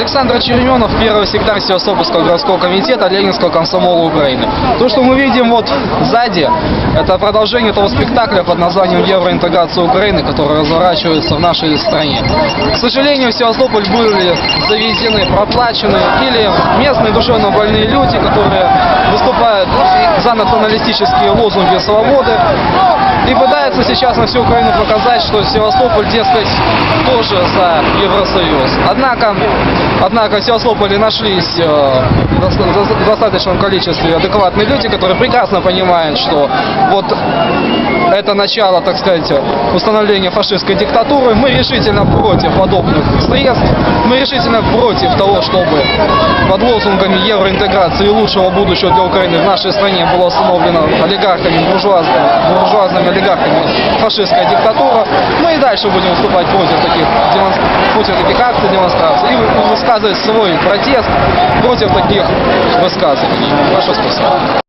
Александр Череменов, первый секретарь Севастопольского городского комитета Ленинского комсомола Украины. То, что мы видим вот сзади, это продолжение того спектакля под названием «Евроинтеграция Украины», который разворачивается в нашей стране. К сожалению, в Севастополь были завезены проплаченные или местные душевно больные люди, которые выступают за националистические лозунги свободы и пытаются сейчас на всю Украину показать, что Севастополь, дескать, тоже за Евросоюз. Однако, однако в Севастополе нашлись э, в достаточном количестве адекватные люди, которые прекрасно понимают, что вот это начало, так сказать, установления фашистской диктатуры. Мы решительно против подобных средств. Мы решительно против того, чтобы под лозунгами евроинтеграции и лучшего будущего для Украины в нашей стране была установлена олигархами, буржуазными, буржуазными олигархами фашистская диктатура. Мы и дальше будем выступать против таких, против таких акций, демонстраций и высказывать свой протест против таких высказываний. Большое спасибо.